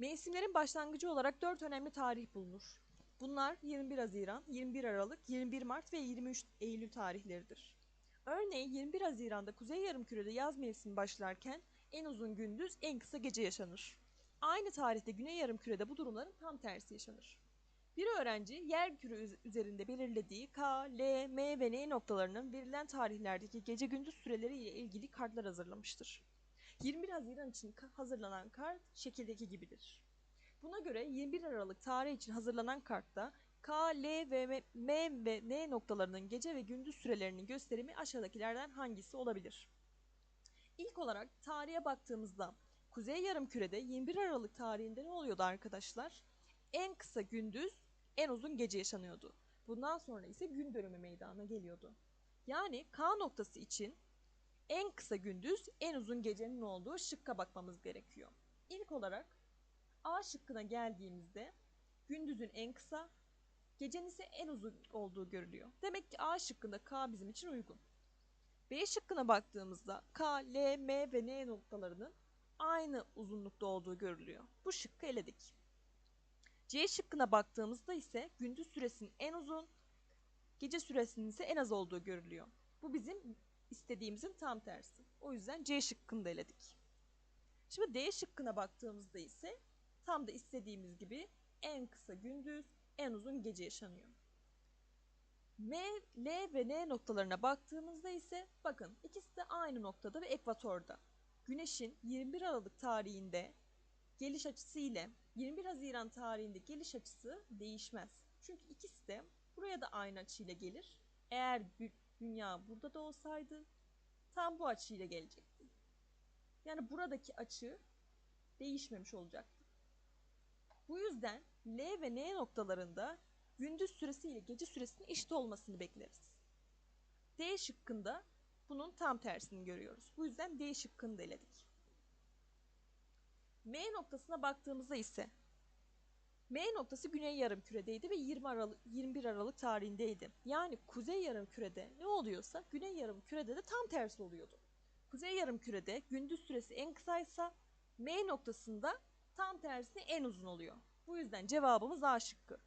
Mevsimlerin başlangıcı olarak 4 önemli tarih bulunur. Bunlar 21 Haziran, 21 Aralık, 21 Mart ve 23 Eylül tarihleridir. Örneğin 21 Haziran'da Kuzey Yarımküre'de yaz mevsimi başlarken en uzun gündüz, en kısa gece yaşanır. Aynı tarihte Güney Yarımküre'de bu durumların tam tersi yaşanır. Bir öğrenci yer küre üz- üzerinde belirlediği K, L, M ve N noktalarının verilen tarihlerdeki gece gündüz süreleri ile ilgili kartlar hazırlamıştır. 21 Haziran için hazırlanan kart şekildeki gibidir. Buna göre 21 Aralık tarihi için hazırlanan kartta K, L ve M- M ve N noktalarının gece ve gündüz sürelerinin gösterimi aşağıdakilerden hangisi olabilir? İlk olarak tarihe baktığımızda Kuzey Yarımküre'de 21 Aralık tarihinde ne oluyordu arkadaşlar? En kısa gündüz, en uzun gece yaşanıyordu. Bundan sonra ise gün dönümü meydana geliyordu. Yani K noktası için en kısa gündüz, en uzun gecenin olduğu şıkka bakmamız gerekiyor. İlk olarak A şıkkına geldiğimizde gündüzün en kısa, gecenin ise en uzun olduğu görülüyor. Demek ki A şıkkında K bizim için uygun. B şıkkına baktığımızda K, L, M ve N noktalarının aynı uzunlukta olduğu görülüyor. Bu şıkkı eledik. C şıkkına baktığımızda ise gündüz süresinin en uzun, gece süresinin ise en az olduğu görülüyor. Bu bizim istediğimizin tam tersi. O yüzden C şıkkını da eledik. Şimdi D şıkkına baktığımızda ise tam da istediğimiz gibi en kısa gündüz, en uzun gece yaşanıyor. M, L ve N noktalarına baktığımızda ise bakın ikisi de aynı noktada ve ekvatorda. Güneşin 21 Aralık tarihinde geliş açısı ile 21 Haziran tarihinde geliş açısı değişmez. Çünkü ikisi de buraya da aynı açıyla gelir. Eğer dünya burada da olsaydı tam bu açıyla gelecekti. Yani buradaki açı değişmemiş olacaktı. Bu yüzden L ve N noktalarında gündüz süresi ile gece süresinin eşit olmasını bekleriz. D şıkkında bunun tam tersini görüyoruz. Bu yüzden D şıkkını da. M noktasına baktığımızda ise M noktası Güney Yarımküre'deydi ve 20 Aralık, 21 Aralık tarihindeydi. Yani Kuzey Yarımküre'de ne oluyorsa Güney Yarımküre'de de tam tersi oluyordu. Kuzey Yarımküre'de gündüz süresi en kısaysa M noktasında tam tersi en uzun oluyor. Bu yüzden cevabımız A şıkkı.